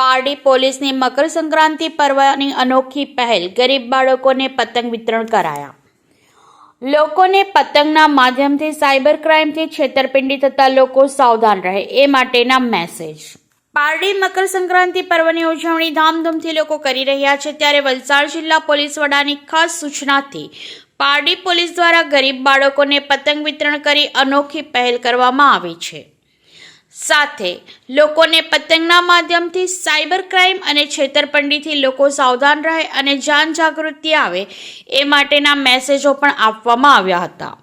પારડી પોલીસની મકર સંક્રાંતિ પર્વની અનોખી પહેલ ગરીબ બાળકોને પતંગ વિતરણ કરાયા. લોકોને પતંગના માધ્યમથી સાયબર ક્રાઇમથી છેતરપિંડી થતા લોકો સાવધાન રહે એ માટેના મેસેજ. પારડી મકર સંક્રાંતિ પર્વની ઉજવણી ધામધૂમથી લોકો કરી રહ્યા છે ત્યારે વલસાડ જિલ્લા પોલીસ વડાની ખાસ સૂચનાથી પારડી પોલીસ દ્વારા ગરીબ બાળકોને પતંગ વિતરણ કરી અનોખી પહેલ કરવામાં આવી છે. સાથે લોકોને પતંગના માધ્યમથી સાયબર ક્રાઇમ અને છેતરપિંડીથી લોકો સાવધાન રહે અને જાન જાગૃતિ આવે એ માટેના મેસેજો પણ આપવામાં આવ્યા હતા.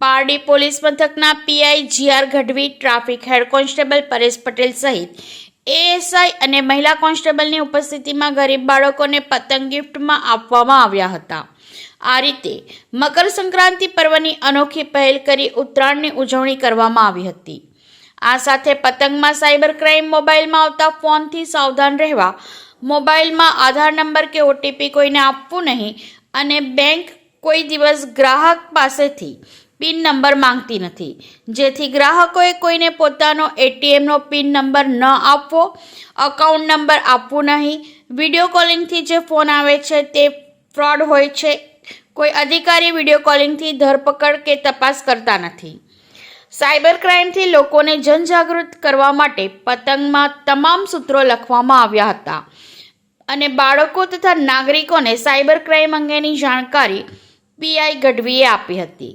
પારડી પોલીસ મથકના P I G R Gadhvi, traffic head constable Paresh Patel સહિત એએસઆઈ અને મહિલા કોન્સ્ટેબલની ઉપસ્થિતિમાં ગરીબ બાળકોને પતંગ ગિફ્ટમાં આપવામાં આવ્યા હતા. આ રીતે મકર સંક્રાંતિ પર્વની અનોખી પહેલ કરી ઉત્તરાયણની ઉજવણી કરવામાં આવી હતી. આ સાથે પતંગમાં સાયબર ક્રાઇમ મોબાઈલમાં આવતા ફોનથી સાવધાન રહેવા મોબાઈલમાં આધાર નંબર કે ઓટીપી કોઈને આપવું નહીં અને બેંક કોઈ દિવસ ગ્રાહક પાસેથી પિન નંબર માંગતી નથી. જેથી ગ્રાહકોએ કોઈને પોતાનો એટીએમનો પિન નંબર ન આપવો, અકાઉન્ટ નંબર આપવું નહીં, વીડિયો કોલિંગથી જે ફોન આવે છે તે ફ્રોડ હોય છે, કોઈ અધિકારી વીડિયો કોલિંગથી ધરપકડ કે તપાસ કરતા નથી. સાયબર ક્રાઇમથી લોકોને જનજાગૃત કરવા માટે પતંગમાં તમામ સૂત્રો લખવામાં આવ્યા હતા. અને બાળકો તથા નાગરિકોને સાયબર ક્રાઇમ અંગેની જાણકારી પીઆઈ ગઢવીએ આપી હતી.